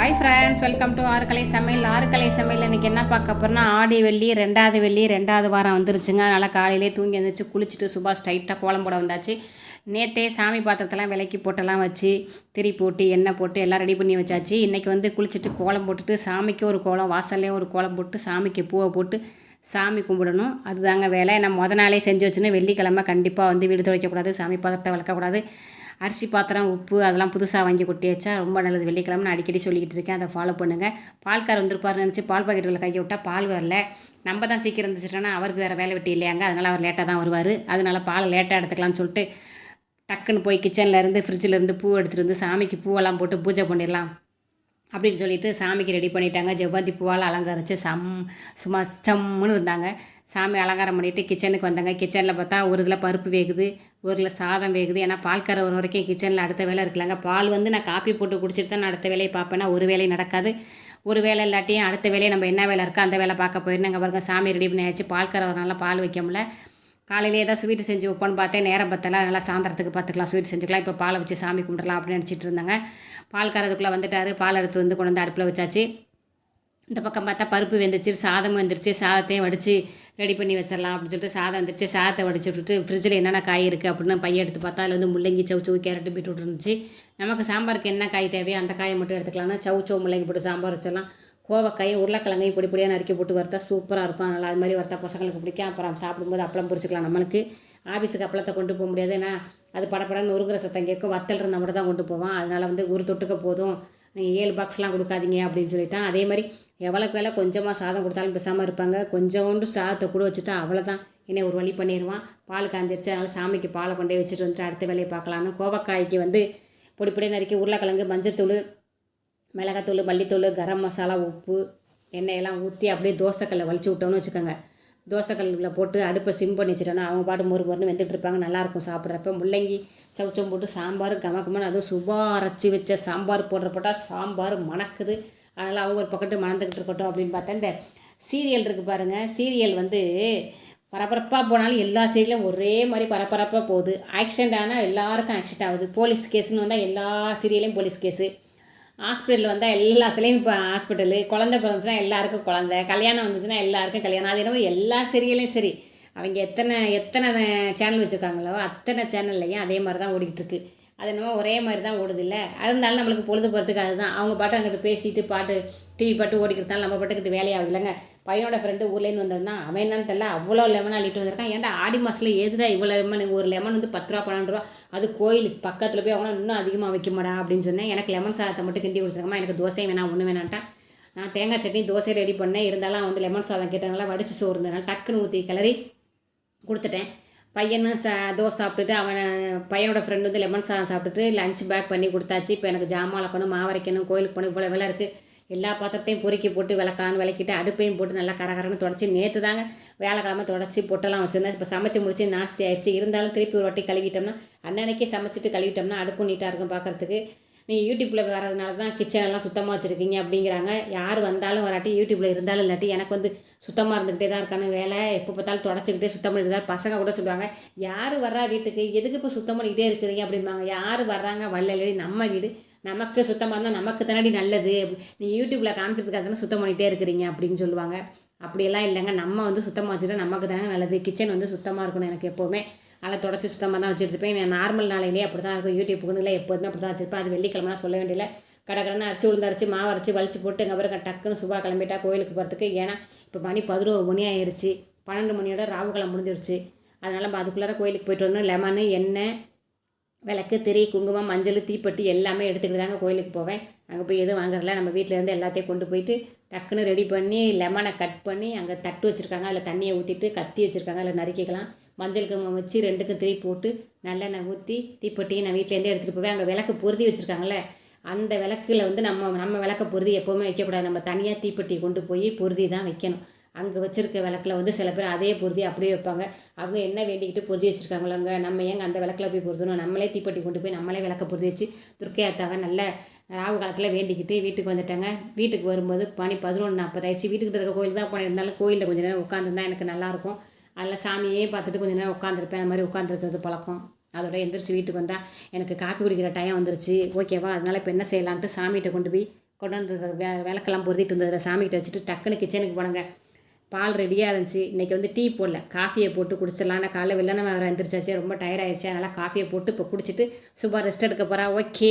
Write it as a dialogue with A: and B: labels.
A: Hi friends welcome to ஆறுக்கலை சமையல். ஆறுக்கலை சமையல் இன்றைக்கி என்ன பார்க்க போகிறோம்னா ஆடி வெள்ளி ரெண்டாவது வெள்ளி ரெண்டாவது வாரம் வந்துருச்சுங்க. அதனால் காலையிலே தூங்கி எழுந்திரிச்சு குளிச்சுட்டு சுபா ஸ்ட்ரைட்டாக கோலம் போட வந்தாச்சு. நேற்றே சாமி பாத்திரத்தெல்லாம் விலைக்கு போட்டெல்லாம் வச்சு திரி போட்டு எண்ணெய் போட்டு எல்லாம் ரெடி பண்ணி வச்சாச்சு. இன்றைக்கி வந்து குளிச்சுட்டு கோலம் போட்டுட்டு சாமிக்கு ஒரு கோலம் வாசல்லையும் ஒரு கோலம் போட்டு சாமிக்கு பூவை போட்டு சாமி கும்பிடணும். அதுதாங்க வேலை. நான் முத நாளே செஞ்சு வச்சுன்னு வெள்ளிக்கிழமை கண்டிப்பாக வந்து வீடு துடைக்கக்கூடாது சாமி பாத்திரத்தை வளர்க்கக்கூடாது. அரிசி பாத்திரம் உப்பு அதெல்லாம் புதுசாக வாங்கி கொட்டி வச்சா ரொம்ப நல்லது. வெள்ளிக்கிழமை நான் அடிக்கடி சொல்லிக்கிட்டு இருக்கேன். அதை ஃபாலோ பண்ணுங்கள் பால்கார் வந்திருப்பாருன்னு நினச்சி பால் பாக்கெட்டுகளை கையை விட்டால் பால் வரல நம்ம தான் சீக்கிரம் இருந்துச்சுட்டோன்னா அவருக்கு வேறு வேலை வெட்டி இல்லையாங்க. அதனால் அவர் லேட்டாக தான் வருவார். அதனால் பாலை லேட்டாக எடுத்துக்கலாம்னு சொல்லிட்டு டக்குன்னு போய் கிச்சனில் இருந்து ஃப்ரிட்ஜில் இருந்து பூ எடுத்துகிட்டு வந்து சாமிக்கு பூவெல்லாம் போட்டு பூஜை பண்ணிடலாம். அப்படின்னு சொல்லிட்டு சாமிக்கு ரெடி பண்ணிட்டாங்க. ஜவ்வந்தி பூவால் அலங்கரித்து சம் சும்மா சம்முன்னு இருந்தாங்க. சாமி அலங்காரம் பண்ணிவிட்டு கிச்சனுக்கு வந்தாங்க. கிச்சனில் பார்த்தா ஒரு இதில் பருப்பு வேகுது ஒரு இதில் சாதம் வேகுது. ஏன்னா கரை ஒரு வரைக்கும் கிச்சனில் அடுத்த வேலை இருக்கலாங்க பால் வந்து நான் காப்பி போட்டு குடிச்சிட்டு தான் நான் அடுத்த வேலையை பார்ப்பேன்னா ஒரு வேலை நடக்காது. ஒரு வேலை இல்லாட்டியும் அடுத்த வேலையை நம்ம என்ன வேலை இருக்கோ அந்த வேலை பார்க்க போயிருந்தாங்க பாருங்க. சாமி ரெடி பண்ணியாச்சு பால் கரை வரனால பால் வைக்க முடியல. காலையில் ஏதாவது ஸ்வீட்டு செஞ்சு வைப்போன்னு பார்த்தேன் நேரம் பத்தல நல்லா சாயந்தரத்துக்கு பார்த்துக்கலாம் ஸ்வீட் செஞ்சுக்கலாம். இப்போ பாலை வச்சு சாமி கும்பிடலாம் அப்படின்னு நினச்சிட்டு இருந்தாங்க. பால் கறதுக்குள்ளே வந்துட்டார். பால் எடுத்து வந்து கொண்டு வந்து அடுப்பில் வச்சாச்சு. இந்த பக்கம் பார்த்தா பருப்பு வெந்துருச்சு சாதமும் வெந்துருச்சு. சாதத்தையும் வடித்து ரெடி பண்ணி வச்சிடலாம் அப்படின்னு சொல்லிட்டு சாதம் வந்துருச்சு. சாதத்தை வடிச்சு விட்டுட்டு ஃப்ரிட்ஜில் என்னென்ன காய் இருக்குது அப்படின்னு பையன் எடுத்து பார்த்தா அதில் வந்து முள்ளங்கி சவு சவு கேரட்டு பீட்ரூட் இருந்துச்சு. நமக்கு சாம்பாருக்கு என்ன காய் தேவையோ அந்த காயை மட்டும் எடுத்துக்கலாம்னா சவு சவு முள்ளங்கி போட்டு சாம்பார் வச்சிடலாம். கோவக்காயை உருளைக்கிழங்கையும் பொடி பொடியாக நறுக்கி போட்டு வறுத்தா சூப்பராக இருக்கும். அதனால் அது மாதிரி வறுத்தா பசங்களுக்கு பிடிக்கும். அப்புறம் சாப்பிடும்போது அப்பளம் பொரிச்சுக்கலாம் நம்மளுக்கு. ஆஃபீஸுக்கு அப்பளத்தை கொண்டு போக முடியாது. ஏன்னா அது படப்படன்னு உருகிற சத்தம் கேட்கும். வத்தல் இருந்தால் மட்டும் தான் கொண்டு போவோம் அதனால் வந்து ஒரு தொட்டுக்க போதும். நீங்கள் ஏழு பாக்ஸ்லாம் கொடுக்காதீங்க அப்படின்னு சொல்லிட்டான். அதே மாதிரி எவ்வளோக்கு வேலை கொஞ்சமாக சாதம் கொடுத்தாலும் பேசாமல் இருப்பாங்க. கொஞ்சோண்டு சாதத்தை கூட வச்சுட்டா அவ்வளோதான் என்னை ஒரு வழி பண்ணிடுவான் பால் காஞ்சிருச்சு. அதனால் சாமிக்கு பாலை கொண்டே வச்சுட்டு வந்துட்டு அடுத்த வேலையை பார்க்கலான்னு கோவக்காய்க்கு வந்து பொடி நறுக்கி உருளைக்கிழங்கு மஞ்சத்தூள் மிளகாத்தூள் மல்லித்தூள் கரம் மசாலா உப்பு எண்ணெயெல்லாம் ஊற்றி அப்படியே தோசைக்கல்லை வலிச்சு விட்டோன்னு வச்சுக்கோங்க. தோசைக்கல்லில் போட்டு அடுப்பை சிம் பண்ணி வச்சுட்டோன்னா அவங்க பாட்டு மொறு மொறுன்னு வெந்துட்டு இருப்பாங்க நல்லாயிருக்கும் சாப்பிட்றப்ப. முள்ளங்கி சவுச்சம் போட்டு சாம்பார் கமக்கமான அதுவும் சுபா அரைச்சி வச்ச சாம்பார் போடுற போட்டால் சாம்பார் மணக்குது. அதனால் அவங்க ஒரு பக்கத்து மணந்துக்கிட்டு இருக்கட்டும் அப்படின்னு பார்த்தா இந்த சீரியல் இருக்குது பாருங்கள் சீரியல் வந்து பரபரப்பாக போனாலும் எல்லா சீரியலும் ஒரே மாதிரி பரபரப்பாக போகுது. ஆக்சிடென்ட் ஆனால் எல்லாருக்கும் ஆக்சிடென்ட் ஆகுது. போலீஸ் கேஸ்னு வந்தால் எல்லா சீரியலையும் போலீஸ் கேஸு ஹாஸ்பிட்டல் வந்தால் எல்லாத்துலேயும் இப்போ ஹாஸ்பிட்டலு. குழந்த பிறந்துச்சுன்னா எல்லாருக்கும் குழந்த. கல்யாணம் வந்துச்சுன்னா எல்லாருக்கும் கல்யாணம். அது என்னமோ எல்லா சீரியலையும் சரி. அவங்க எத்தனை எத்தனை சேனல் வச்சுருக்காங்களோ அத்தனை சேனல்லையும் அதே மாதிரி தான் ஓடிக்கிட்டு இருக்குது அது என்னமோ ஒரே மாதிரி தான் ஓடுது இல்லை இருந்தாலும் நம்மளுக்கு பொழுது போகிறதுக்கு அதுதான். அவங்க பாட்டு அங்கிட்டு பேசிட்டு பாட்டு டிவி பாட்டு ஓடிக்கிறதால நம்ம பாட்டுக்கு இது வேலையாகுது இல்லைங்க? பையனோட ஃப்ரெண்டு ஊர்லேருந்து வந்திருந்தான். அவன் என்னன்னு தெரியல அவ்வளோ லெமன் அள்ளிட்டு வந்திருக்கான். ஏன்டா ஆடி மாதத்தில் எதுடா இவ்வளோ லெமன் ஒரு லெமன் வந்து பத்து ரூபா பன்னெண்டு ரூபா. அது கோயிலுக்கு பக்கத்தில் போய் அவனால் இன்னும் அதிகமாக வைக்க மாடா அப்படின்னு சொன்னேன். எனக்கு லெமன் சாதத்தை மட்டும் கிண்டி கொடுத்துருக்கமா எனக்கு தோசை வேணாம் ஒன்று வேணான்ட்டான் நான் தேங்காய் சட்னி தோசை ரெடி பண்ணேன். இருந்தாலும் அவன் வந்து லெமன் சாதம் கேட்டதுனால வடிச்சு சோறு இருந்ததுனால டக்குன்னு ஊற்றி கிளறி கொடுத்துட்டேன். பையனும் சா தோசை சாப்பிட்டுட்டு அவன் பையனோட ஃப்ரெண்டு வந்து லெமன் சாதம் சாப்பிட்டுட்டு லஞ்ச் பேக் பண்ணி கொடுத்தாச்சு. இப்போ எனக்கு ஜாமான் வளர்க்கணும் மாவரைக்கணும் கோயிலுக்கு போகணும் இவ்வளோ வேலை இருக்குது எல்லா பாத்திரத்தையும் பொறுக்கி போட்டு விளக்கான்னு விளக்கிட்டு அடுப்பையும் போட்டு நல்லா கரகரன்னு தொடச்சி நேற்று தாங்க வேலைக்கிழமை தொடச்சி பொட்டெல்லாம் வச்சுருந்தேன். இப்போ சமைச்சு முடிச்சு நாசி ஆயிடுச்சு. இருந்தாலும் திருப்பி ஒரு வாட்டி கழுவிட்டோம்னா அன்னன்னைக்கே சமைச்சிட்டு கழுவிட்டோம்னா அடுப்பு நீட்டாக இருக்கும் பார்க்குறதுக்கு நீங்கள் யூடியூப்பில் வரதுனால தான் கிச்சன் எல்லாம் சுத்தமாக வச்சுருக்கீங்க அப்படிங்கிறாங்க. யார் வந்தாலும் வராட்டி யூடியூப்பில் இருந்தாலும் இல்லாட்டி எனக்கு வந்து சுத்தமாக இருந்துக்கிட்டே தான் இருக்கானு வேலை. எப்போ பார்த்தாலும் தொடச்சிக்கிட்டே சுத்தம் பண்ணிட்டு பசங்க கூட சொல்லுவாங்க. யார் வர்றா வீட்டுக்கு? எதுக்கு இப்போ சுத்தம் பண்ணிக்கிட்டே இருக்கிறீங்க அப்படிம்பாங்க. யார் வர்றாங்க? வரல நம்ம வீடு. நமக்கு சுத்தமாக இருந்தால் நமக்கு தானடி நல்லது. நீங்கள் யூடியூப்பில் காமிக்கிறதுக்காக தானே சுத்தம் பண்ணிகிட்டே இருக்கிறீங்க அப்படின்னு சொல்லுவாங்க. அப்படியெல்லாம் இல்லைங்க. நம்ம வந்து சுத்தமாக வச்சுட்டா நமக்கு தானே நல்லது. கிச்சன் வந்து சுத்தமாக இருக்கணும் எனக்கு எப்போவுமே. நல்லா தொடச்சி சுத்தமாக தான் வச்சுருப்பேன் நான் நார்மல் நாளையிலே அப்படி தான் இருக்கும். யூடியூப்புக்குன்னு இல்லை எப்போதுமே அப்படி தான் வச்சுருப்பேன். அது வெள்ளிக்கிழமை சொல்ல வேண்டியதில்லை. கடை அரிசி உளுந்து அரைச்சி மாவு அரைச்சி வலிச்சு போட்டு எங்கள் பிறகு டக்குன்னு சுபா கிளம்பிட்டா கோயிலுக்கு போகிறதுக்கு ஏன்னா இப்போ மணி பதினோரு மணி ஆயிடுச்சு பன்னெண்டு மணியோட ராவுக்கிழமை முடிஞ்சிருச்சு. அதனால் நம்ம அதுக்குள்ளார கோயிலுக்கு போயிட்டு வந்தோம். லெமனு எண்ணெய் விளக்கு திரி குங்குமம் மஞ்சள் தீப்பெட்டி எல்லாமே எடுத்துக்கிட்டு தாங்க கோயிலுக்கு போவேன். அங்கே போய் எதுவும் வாங்குறதில்ல. நம்ம வீட்டில் இருந்து எல்லாத்தையும் கொண்டு போயிட்டு டக்குன்னு ரெடி பண்ணி லெமனை கட் பண்ணி அங்கே தட்டு வச்சுருக்காங்க. அதில் தண்ணியை ஊற்றிட்டு கத்தி வச்சுருக்காங்க. அதில் நறுக்கிக்கலாம். மஞ்சள் குங்குமம் வச்சு ரெண்டுக்கும் திரி போட்டு நல்லெண்ணெய் ஊற்றி தீப்பெட்டியை நான் வீட்டிலேருந்தே எடுத்துகிட்டு போவேன். அங்கே விளக்கு பொருதி வச்சுருக்காங்களே அந்த விளக்கில் வந்து நம்ம நம்ம விளக்க பொருதி எப்போவுமே வைக்கக்கூடாது நம்ம தனியாக தீப்பெட்டி கொண்டு போய் பொருதி தான் வைக்கணும். அங்கே வச்சுருக்க விளக்கில் வந்து சில பேர் அதே பொருதி அப்படியே வைப்பாங்க. அவங்க என்ன வேண்டிக்கிட்டு பொருதி வச்சுருக்காங்களோங்க நம்ம ஏங்க அந்த விளக்கில் போய் பொருதணும்? நம்மளே தீப்பெட்டி கொண்டு போய் நம்மளே விளக்க பொருதி வச்சு துர்க்கையாத்தாவை நல்ல ராவு காலத்தில் வேண்டிக்கிட்டு வீட்டுக்கு வந்துட்டாங்க. வீட்டுக்கு வரும்போது பனி பதினொன்று நாற்பதாயிடுச்சு வீட்டுக்கிட்ட இருக்க கோயில் தான் போயிருந்தாலும் கோயிலில் கொஞ்சம் நேரம் உட்காந்துருந்தா எனக்கு நல்லாயிருக்கும் அதில் சாமியே பார்த்துட்டு கொஞ்ச நேரம் உட்காந்துருப்பேன் அந்த மாதிரி உட்காந்துருக்கிறது பழக்கம். அதோட எந்திரிச்சு வீட்டுக்கு வந்தால் எனக்கு காப்பி குடிக்கிற டைம் வந்துருச்சு. ஓகேவா அதனால் இப்போ என்ன செய்யலான்ட்டு சாமிகிட்ட கொண்டு போய் கொண்டு வந்து வே விளக்கெல்லாம் பொருத்திட்டு இருந்ததில் சாமிகிட்ட வச்சுட்டு டக்குன்னு கிச்சனுக்கு போனேங்க. பால் ரெடியாக இருந்துச்சு. இன்றைக்கி வந்து டீ போடல. காஃபியை போட்டு குடிச்சிடலாம் நான் காலைல வெள்ளனை வேறு எந்திரிச்சாச்சு. ரொம்ப டயர்ட் ஆயிடுச்சு. அதனால் காஃபியை போட்டு இப்போ குடிச்சிட்டு சுபா ரெஸ்ட் எடுக்க போகிறா ஓகே